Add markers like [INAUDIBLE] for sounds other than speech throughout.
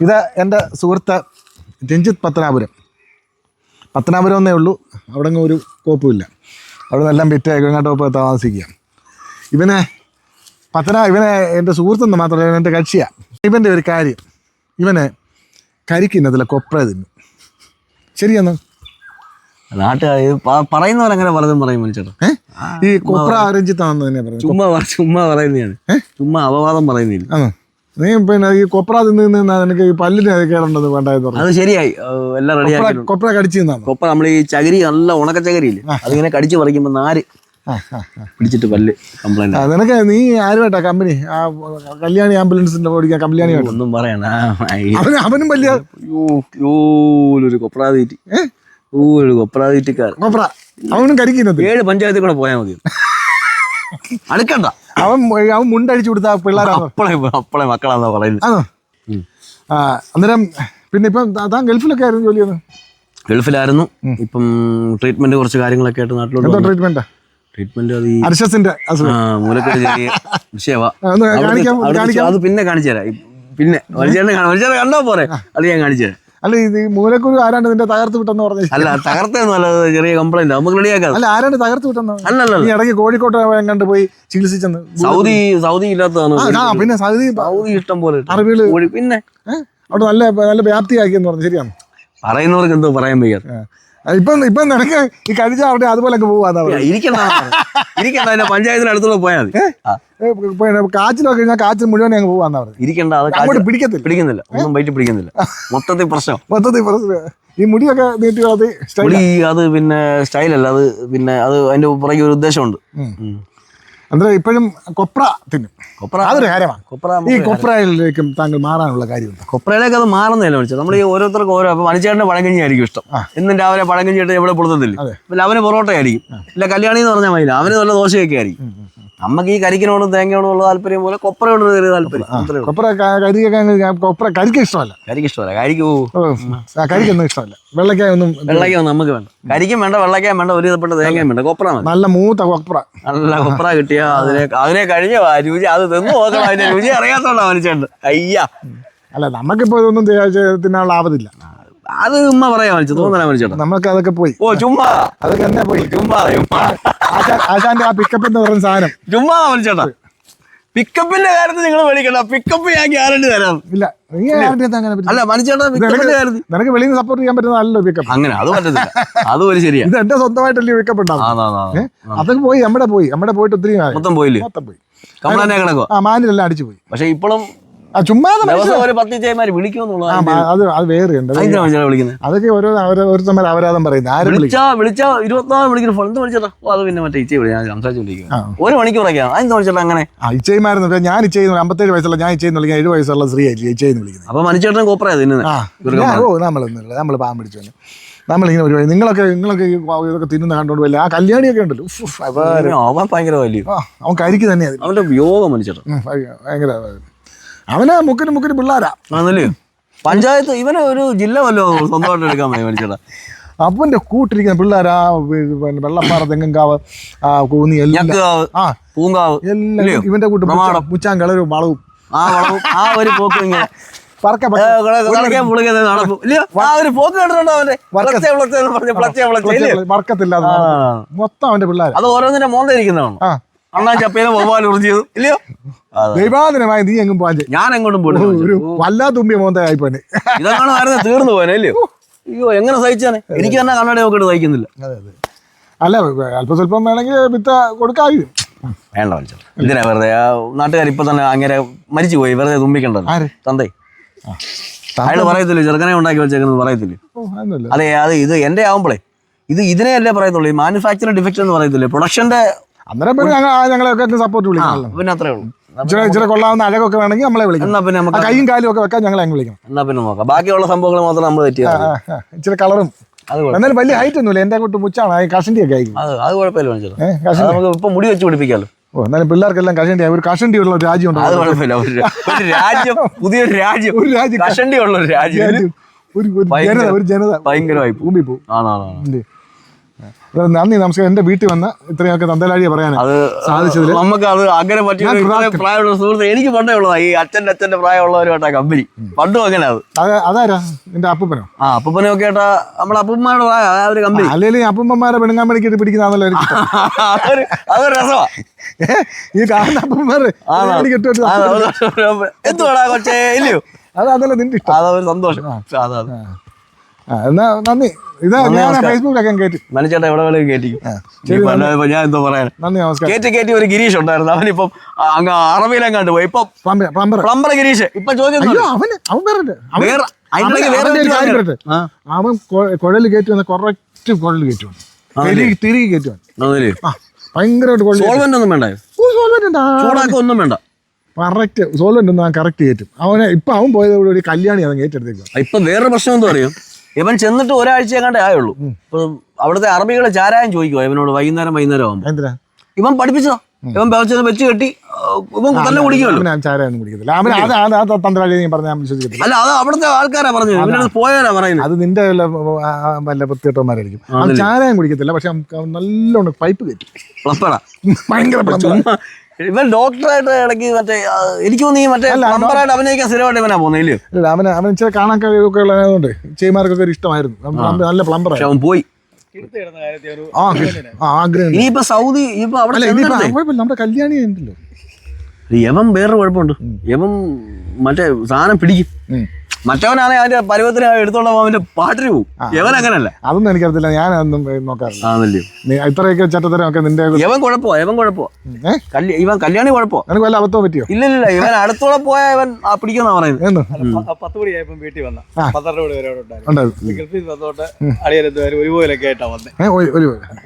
ഇത് എന്റെ സുഹൃത്ത് രഞ്ജിത്ത് പത്തനാപുരം. പത്തനാപുരം എന്നേ ഉള്ളൂ. അവിടെ അങ്ങ് ഒരു കോപ്പുമില്ല അവിടെ നിന്നെല്ലാം വിറ്റ് എങ്ങോട്ടോ പോയി താമസിക്കുക. ഇവനെ പത്തന ഇവനെ എന്റെ സുഹൃത്തെന്ന് മാത്രമല്ല ഇവൻ എന്റെ കക്ഷിയാണ് ഇവന്റെ ഒരു കാര്യം ഇവനെ കരിക്കുന്നതിൽ കൊപ്ര തിന്നു. ശരിയെന്ന്? നാട്ടുകാർ പറയുന്നവരങ്ങനെ പലതും പറയും മനുഷ്യർ. ഈ കൊപ്ര രഞ്ജിത്താണെന്ന് തന്നെ പറഞ്ഞു ചുമ്മാ ചുമ്മാ പറയുന്നതാണ്. ചുമ്മാ അപവാദം പറയുന്നില്ല. നീ പിന്നെ ഈ കൊപ്ര തിന്ന് നിന്ന് നിനക്ക് ഈ പല്ലിന് അത് കേടുണ്ടെന്ന് വേണ്ടായെന്ന് പറഞ്ഞു. അത് ശരിയായി. എല്ലാം കൊപ്ര റെഡിയാക്കി കൊപ്ര കടിച്ചു തിന്നാണോ കൊപ്പ നമ്മൾ ഈ ചകിരി നല്ല ഉണക്ക ചകിരി ഇല്ലേ അതിങ്ങനെ കടിച്ചു പറിക്കുമ്പോ നാര് ആ ആ ആ. പിടിച്ചിട്ട് പല്ല് കംപ്ലൈന്റ് നിനക്ക് നീ ആരുമായിട്ടാ കമ്പനി? ആ കല്യാണി ആംബുലൻസിന്റെ ഓടിക്കാൻ കല്യാണി ഒന്നും പറയണ അവനും വലിയ ഒരു കൊപ്രാതീറ്റി. ഓ ഒരു കൊപ്രാതീറ്റിക്കാരൻ. കൊപ്ര. അവനും കരിക്കുന്നത് ഏഴ് പഞ്ചായത്തിൽ കൂടെ പോയാൽ മതി. [LAUGHS] അടുക്കണ്ട. അവൻ അവൻ മുണ്ടടിച്ചു കൊടുത്ത പിള്ളേരാണ് അപ്പളെ അപ്പളെ മക്കളാന്നാ പറയുന്നത് ആണോ? ആ അന്നേരം പിന്നെ ഇപ്പം താൻ ഗൾഫിലൊക്കെ ആയിരുന്നു ജോലി ചെയ്യുന്നത് ഗൾഫിലായിരുന്നു ഇപ്പം ട്രീറ്റ്മെന്റ് കുറച്ച് കാര്യങ്ങളൊക്കെ ആയിട്ട് നാട്ടിലോട്ട് ട്രീറ്റ്മെന്റാ ട്രീറ്റ്മെന്റ് അത് ഈ അർഷസിന്റെ അത് പിന്നെ കാണിച്ചു തരാം. പിന്നെ കണ്ടോ പോരെ. അത് ഞാൻ കാണിച്ചു തരാം. അല്ല ഇത് മൂലക്കുരു ആരാണ്ട് നിന്റെ തകർത്ത് വിട്ടെന്ന് പറഞ്ഞു അല്ല തകർത്തൊന്നും ചെറിയ കംപ്ലൈന്റ് നമുക്ക് റെഡിയാക്കാം അല്ല ആരാണ്ട് തകർത്ത് വിട്ടെന്ന്? അല്ല അല്ല നീ ഇടയ്ക്ക് കോഴിക്കോട്ട് കണ്ട് പോയി ചികിത്സിച്ചെന്ന്. സൗദി സൗദി ഇല്ലാത്തതാണ്. ആ, പിന്നെ സൗദി സൗദി ഇഷ്ടം പോലെ. അറബികൾ പിന്നെ? അവിടെ നല്ല നല്ല വ്യാപ്തിയാക്കിയെന്ന് പറഞ്ഞു. ശരിയാണ്? പറയുന്നവർക്ക് എന്തോ പറയാൻ വയ്യ. ഇപ്പം ഇപ്പം നിനക്ക് ഈ കഴിച്ച അവിടെ അതുപോലെ പോവാന്നാ ഇരിക്കണ്ട ഇരിക്കണ്ട പഞ്ചായത്തിന് അടുത്തുള്ള പോയാൽ മതി. കാച്ചിലൊക്കെ കഴിഞ്ഞാൽ കാച്ചിൽ മുഴുവൻ അങ്ങ് പോവാന്നാ പറഞ്ഞു ഇരിക്കണ്ട അങ്ങോട്ട് പിടിക്കത്തില്ല. പിടിക്കുന്നില്ല. ഒന്നും ബൈറ്റ് പിടിക്കുന്നില്ല. മൊത്തത്തിൽ പ്രശ്നം. മൊത്തത്തിൽ പ്രശ്നം. ഈ മുടിയൊക്കെ നീട്ടി വളർത്തി പുളി അത് പിന്നെ സ്റ്റൈലല്ല അത് പിന്നെ അത് അതിന്റെ പുറകെ ഒരു ഉദ്ദേശമുണ്ട്. അന്നേരം ഇപ്പോഴും കൊപ്ര തിന്നും. കൊപ്ര അതൊരു കാര്യമാണ്. കൊപ്ര ഈ കൊപ്രയിലേക്കും താങ്കൾ മാറാനുള്ള കാര്യമുണ്ട്. കൊപ്രയിലേക്ക് അത് മാറുന്നില്ല വിളിച്ചത്. നമ്മൾ ഈ ഓരോരുത്തർക്കും ഓരോ അപ്പൊ മണിച്ചേട്ടന്റെ പഴങ്കഞ്ഞി ആയിരിക്കും ഇഷ്ടം ഇന്നും രാവിലെ പഴങ്കഞ്ഞി ഇട്ട് എവിടെ പൊളുത്തത്തില്ല. പിന്നെ അവന് പൊറോട്ട ആയിരിക്കും ഇല്ല കല്യാണി എന്ന് പറഞ്ഞാൽ മതി അവന് നല്ല ദോശയൊക്കെ ആയിരിക്കും. നമുക്ക് ഈ കരിക്കിനോടും തേങ്ങയോടും ഉള്ള താല്പര്യം പോലെ കൊപ്രയോടും ചെറിയ താല്പര്യം. അത്രേ ഉള്ളൂ. കൊപ്ര ക- കരിക്കൊക്കെ അങ്ങ് കൊപ്ര കരിക്ക് ഇഷ്ടമല്ല. കരിക്ക് ഇഷ്ടമല്ല. കരിക്ക് ഓ ഓ, ആ, കരിക്കൊന്നും ഇഷ്ടമല്ല. വെള്ളക്കായ ഒന്നും നമുക്ക് വേണ്ട. കരിക്കും വേണ്ട വെള്ളയ്ക്കയും വേണ്ട ഒരു വിധപ്പെട്ട തേങ്ങയും വേണ്ട. കൊപ്ര മതി. നല്ല മൂത്ത കൊപ്ര. നല്ല കൊപ്ര കിട്ടിയ അതിനെ അതിനെ കഴിഞ്ഞ രുചി അത് തിന്നു നോക്കണം. അതിന്റെ രുചി അറിയാത്തോണ്ടാ മനുഷ്യണ്ട് അയ്യ. അല്ല നമുക്കിപ്പോ ഇതൊന്നും തി- ചെ- തിന്നാനുള്ള ആവതില്ല. അത് ഉമ്മ പറയാ മനസ്സിൽ തോന്നാൻ മനസ്സിലോ നമുക്ക് അതൊക്കെ പോയി. ഓ ചുമ്മാ. അതൊക്കെ എന്നാ പോയി? ചുമ്മാ ചുമ്മാ. ആശാ ആശാന്റെ ആ പിക്കപ്പ് എന്ന് പറയുന്ന സാധനം. ചുമ്മാ മനുഷ്യട്ടാ പിക്കപ്പിന്റെ കാര്യത്തിൽ നിങ്ങൾ മേടിക്കണ്ട പിക്കപ്പ് ഞാൻ ഗ്യാരണ്ടി തരാം. ഇല്ല നീ അടുത്ത് അങ്ങനെ? അല്ല മനുഷ്യട്ടാ പിക്കപ്പിന്റെ കാര്യത്തിൽ. നിനക്ക് വെളിയിൽ നിന്ന് സപ്പോർട്ട് ചെയ്യാൻ പറ്റുന്നതല്ലോ പിക്കപ്പ് അങ്ങനെ അത് പറ്റത്തില്ല. [LAUGHS] അത് ഒരു ശരിയാ. ഇത് എന്റെ സ്വന്തമായിട്ടല്ലേ പിക്കപ്പ് ഉണ്ടാവും. അതൊക്കെ പോയി നമ്മുടെ പോയി. നമ്മുടെ പോയിട്ട് ഒത്തിരി മൊത്തം പോയില്ലേ? മൊത്തം പോയി. കംപ്ലൈന്റ് കിടക്കോ ആ മാനിലെല്ലാം അടിച്ചു പോയി. പക്ഷെ ഇപ്പോഴും അത് വേറെ ഉണ്ട്. അതൊക്കെ ഓരോ അപരാധം പറയുന്നത്. ആരും വിളിച്ചാ വിളിച്ചാ ഇരുപത്തിനാല് മണിക്കൂർ ഫോൺ എന്ത് വിളിച്ചേട്ടാ? ഓ അത് പിന്നെ മറ്റേ ഇച്ചേ. ഒരു മണിക്കൂറൊക്കെയാണ് അതെന്താ വിളിച്ചേട്ടാ അങ്ങനെ? ആ ഇച്ചയുമായിരുന്നു ഞാൻ ഇച്ചയുന്നു അമ്പത്തേഴ് വയസ്സുള്ള ഞാൻ ഇച്ചയെന്ന് വിളിക്കാൻ ഏഴ് വയസ്സുള്ള സ്ത്രീ ആയിരിക്കും ഇച്ചയെന്ന് വിളിക്കുന്നത്. അപ്പൊ മനുഷ്യട്ടൻ കോപ്പറയാ ആ. ഞാൻ- ഓ നമ്മളൊന്നുമില്ല. നമ്മൾ പാമ്പ് പിടിച്ചു തന്നെ നമ്മളിങ്ങനെ ഒരു നിങ്ങളൊക്കെ നിങ്ങളൊക്കെ ഇതൊക്കെ തിന്നുന്ന കണ്ടോണ്ട് വല്ല ആ കല്യാണിയൊക്കെ ഉണ്ടല്ലോ. അവൻ ഭയങ്കര അവൻ കരിക്ക് തന്നെയാണ് അവന്റെ യോഗം മനുഷ്യർ ഭയങ്കര അവന് മുക്കിന് മുക്കിന് പിള്ളേരാ. ആണല്ലേ? പഞ്ചായത്ത് ഇവനെ ഒരു ജില്ല വല്ലോ സ്വന്തമായിട്ട് എടുക്കാൻ മതി മനുഷ്യട്ടാ അവന്റെ കൂട്ടിരിക്കുന്ന പിള്ളേരാ പിന്നെ വെള്ളപ്പാറ തെങ്ങങ്കാവ് ആ കൂന്നി എല്ലാം. ആ പൂങ്കാവ് എല്ലാം ഇവന്റെ കൂട്ട് പുച്ചാൻ കളരും വളവും. ആ വളവും ആ ഒരു പോക്ക് ഇങ്ങനെ. മൊത്തം അവന്റെ പിള്ളേർ അത് ഓരോന്നിന്റെ മോന്ത ഇരിക്കുന്നതാണ്. ആ. അണ്ണാ ചപ്പേനെ മൊബൈൽ ഉറിഞ്ഞത് ഇല്ലയോ. ദൈവാദിനമായി നീ എങ്ങും പോകാൻ ഞാൻ എങ്ങോട്ടും പോയിട്ടില്ല ഒരു വല്ലാ തുമ്പിയ മോന്തയായി പോനെ ഇതാണ് ആയിരുന്നു തീർന്നു പോനെ അല്ലയോ അയ്യോ എങ്ങനെ സഹിച്ചാണ് എനിക്ക് തന്നെ കണ്ണാടി നോക്കിയിട്ട് സഹിക്കുന്നില്ല. അല്ല അല്പം സ്വല്പം വേണമെങ്കിൽ വിത്ത കൊടുക്കായും. വേണ്ട എന്തിനാ വെറുതെ? ആ നാട്ടുകാർ ഇപ്പൊ തന്നെ അങ്ങനെ മരിച്ചു പോയി. വെറുതെ തുമ്പിക്കണ്ടല്ലോ. തന്തേ. അയാൾ പറയത്തില്ലേ ചെറുക്കനെ ഉണ്ടാക്കി വെച്ചേക്കുന്നത് പറയത്തില്ലേ? അതെ അത് ഇത് എന്റെ ആവുമ്പോഴേ ഇത് ഇതിനെയല്ലേ പറയത്തുള്ളൂ. ഈ മാനുഫാക്ചറിംഗ് ഡിഫക്റ്റ് എന്ന് പറയത്തില്ലേ? പ്രൊഡക്ഷന്റെ അന്നേരം പിന്നെ ഞങ്ങൾ ഞങ്ങളെയൊക്കെ സപ്പോർട്ട് വിളിക്കാം പിന്നെ അത്രേ ഉള്ളൂ. ഇച്ചിരി ഇച്ചിരി കൊള്ളാവുന്ന അഴകൊക്കെ വേണമെങ്കിൽ നമ്മളെ വിളിക്കണം എന്നാ പിന്നെ നമുക്ക് കൈയും കാലും ഒക്കെ വെക്കാൻ ഞങ്ങളെ അങ്ങ് വിളിക്കണം. എന്നാ പിന്നെ നോക്കാം. ബാക്കിയുള്ള സംഭവങ്ങൾ മാത്രം നമ്മൾ തെറ്റിയാൽ ആ, ഇച്ചിരി കളറും. അത് കുഴപ്പം- എന്നാലും വലിയ ഹൈറ്റ് ഒന്നുമില്ല. എന്റെ കൂട്ട് മുച്ചാണ്. കഷണ്ടി ഒക്കെ ആയിരിക്കും. അത് അത് കുഴപ്പമില്ല മനുഷ്യർ ഏഹ് അത് നമുക്ക് ഇപ്പൊ മുടി വെച്ച് പിടിപ്പിക്കാലോ. ഓ എന്നാലും പിള്ളേർക്കെല്ലാം കഷണ്ടി ഒരു കഷണ്ടി ഉള്ള ഒരു രാജ്യം അത് ഉണ്ടോ കുഴപ്പമില്ല. ഒരു ഒരു രാജ്യം പുതിയൊരു രാജ്യം. ഒരു രാജ്യം. കഷണ്ടിയുള്ള ഒരു രാജ്യം. ഒരു ഒരു ഭയങ്കര- ജനത ഒരു ജനത. ഭയങ്കരമായി പോകും ഭൂമി പോകും ആണാണ് ഉണ്ട്. നന്ദി നമസ്കാരം. എന്റെ വീട്ടിൽ വന്ന ഇത്രയൊക്കെ തന്തലാഴിയെ പറയാൻ സാധിച്ചതിൽ നമുക്ക് അത് അങ്ങനെ പറ്റിയ പ്രായമുള്ള സുഹൃത്ത് എനിക്ക് പണ്ടേ ഉള്ളതാ. ഈ അച്ഛന്റെ അച്ഛന്റെ പ്രായമുള്ളവരുമായിട്ടാ കമ്പനി. പണ്ടും അങ്ങനെ അത്. അത് അതാരാ? എന്റെ അപ്പൂപ്പനോ? ആ അപ്പനൊക്കെ ആയിട്ടാ നമ്മളെ അപ്പന്മാരുടെ ആ ഒരു കമ്പനി. അല്ലെങ്കിൽ അപ്പൂപ്പന്മാരെ പെണ്ണുങ്ങാൻ വേണ്ടിയിട്ട് പിടിക്കുന്നതാണല്ലോ അതൊരു അതൊരു രസമാ. ഈ കാണുന്ന അപ്പൂപ്പന്മാരെ എന്തുവാടാ കൊച്ചേ? ഇല്ലയോ? അത് അതല്ല നിന്റെ ഇഷ്ടം. അതൊരു സന്തോഷം. അതെ എന്നാ നന്ദി. ഇതാ ഞാൻ ഫേസ്ബുക്കിലൊക്കെ ഞാൻ കയറ്റി മനച്ചേട്ടാ എവിടെ വേണമെങ്കിലും ഞാൻ എന്തോ പറയാൻ നന്ദി നമസ്കാരം. ഒരു ഗിരീഷ് ഉണ്ടായിരുന്നു. അവനിപ്പം അങ്ങ് അറബിയിലെങ്ങാണ്ട് പോയി. ഇപ്പം പ്ലംബർ ഗിരീഷ്. ഇപ്പൊ ചോദിക്കുന്നു അവന് അവൻ വേറെ അവൻ- കുഴൽ കയറ്റി വന്ന കുറച്ച് കുഴൽ കയറ്റി വന്നു. തിരികെ തിരികെ കയറ്റി വന്നു. ഭയങ്കരമായിട്ട് കുഴൽ സോൾവെന്റ് ഒന്നും വേണ്ട. സോൾവെന്റ് ഒന്നും വേണ്ട. കറക്റ്റ് സോൾവെന്റ് ഉണ്ട് കറക്റ്റ് കയറ്റും അവനെ ഇപ്പൊ അവൻ പോയത് ഒരു കല്യാണി അവൻ ഏറ്റെടുത്തേക്കും ഇപ്പൊ വേറൊരു പ്രശ്നം എന്താ അറിയോ? ഇവൻ ചെന്നിട്ട് ഒരാഴ്ച കണ്ടേ ആയുള്ളൂ. ഇപ്പൊ അവിടുത്തെ അറബികളെ ചാരായം ചോദിക്കുക ഇവനോട് വൈകുന്നേരം വൈകുന്നേരം ആവുമ്പോ. എന്തിനാ? ഇവൻ പഠിപ്പിച്ചതാ. ഇവൻ വെച്ചത് വെച്ച് കെട്ടി ഇവൻ തന്നെ കുടിക്കുമല്ലോ. അല്ല അത് അവിടുത്തെ ആൾക്കാരാ പറഞ്ഞത്. പോയാലാ പറയുന്നത്. അത് നിന്റെ വല്ല ചാരായം കുടിക്കത്തില്ല പക്ഷെ നല്ലോണം പൈപ്പ് കയറ്റി. ഭയങ്കര ഇവൻ ഡോക്ടറായിട്ട് ഇടയ്ക്ക് മറ്റേ എനിക്ക് തോന്നുന്നു ഈ മറ്റേ നമ്പറായിട്ട് അഭിനയിക്കാൻ സ്ഥിരമായിട്ട് ഇവനാ പോകുന്നത് ഇല്ലയോ? അല്ല അവന് അവൻ ഇച്ചിരി കാണാൻ കഴിവൊക്കെ ഉള്ളതുകൊണ്ട് ചെയ്മാർക്കൊക്കെ ഒരു ഇഷ്ടമായിരുന്നു. നല്ല പ്ലംബർ പക്ഷെ അവൻ പോയി. ഇനിയിപ്പോ സൗദി ഇപ്പൊ അവിടെ നമ്മുടെ കല്യാണി ഉണ്ടല്ലോ. യവൻ വേറൊരു കുഴപ്പമുണ്ട്. യവൻ മറ്റേ സാധനം പിടിക്കും. മറ്റവനാണെങ്കിൽ അതിന്റെ പരുവത്തിന് എടുത്തോളം അവന്റെ പാട്ടിന് പോകും യവൻ അങ്ങനല്ല. അതൊന്നും എനിക്കറിയത്തില്ല. ഞാൻ അതൊന്നും നോക്കാറില്ല. ഇത്രയൊക്കെ ചട്ടത്തരമൊക്കെ നിന്റെ യവൻ കുഴപ്പമോ യവൻ കുഴപ്പമോ. ഇവൻ കല്യാണി കുഴപ്പമോ. എനിക്ക് വല്ല അബദ്ധം പറ്റിയോ? ഇല്ല ഇല്ല ഇവൻ അടുത്തോളം പോയാൽ ഇവൻ പിടിക്കുന്ന പറയുന്നത്. പത്ത് മണിയായപ്പം വീട്ടിൽ വന്ന. പന്ത്രണ്ട് മണി വരെ അവിടെ ഉണ്ടായിരുന്നു. വന്നോട്ട് അടിയാരെന്തുവരെ ഒരുപോലൊക്കെ ആയിട്ടാ വന്നേ. ഏ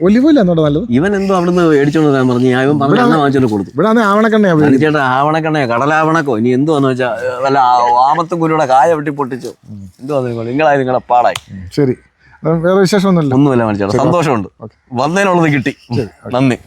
ഒലിവ് ഇല്ല എന്നോട് നല്ലത്. ഇവൻ എന്തോ അവിടുന്ന് മേടിച്ചോണ്ട് വരാൻ പറഞ്ഞു. ഞാൻ ഇവൻ പറഞ്ഞ വാങ്ങിച്ചോണ്ട് കൊടുത്തു. ഇവിടെ ആവണക്കണ്ണയാ ചേട്ടാ ആവണക്കണ്ണയാ കടലാവണക്കോ ഇനി എന്തുവാന്ന് വെച്ചാൽ വല്ല ആമത്തും കുരുടെ കായ വെട്ടി പൊട്ടിച്ചോ. എന്തുവാ നിങ്ങളായി നിങ്ങളെ പാടായി. ശരി. വേറെ വിശേഷം ഒന്നുമില്ല ഒന്നുമില്ല മനസ്സിലാവും സന്തോഷമുണ്ട്. വന്നതിനുള്ളത് കിട്ടി. നന്ദി.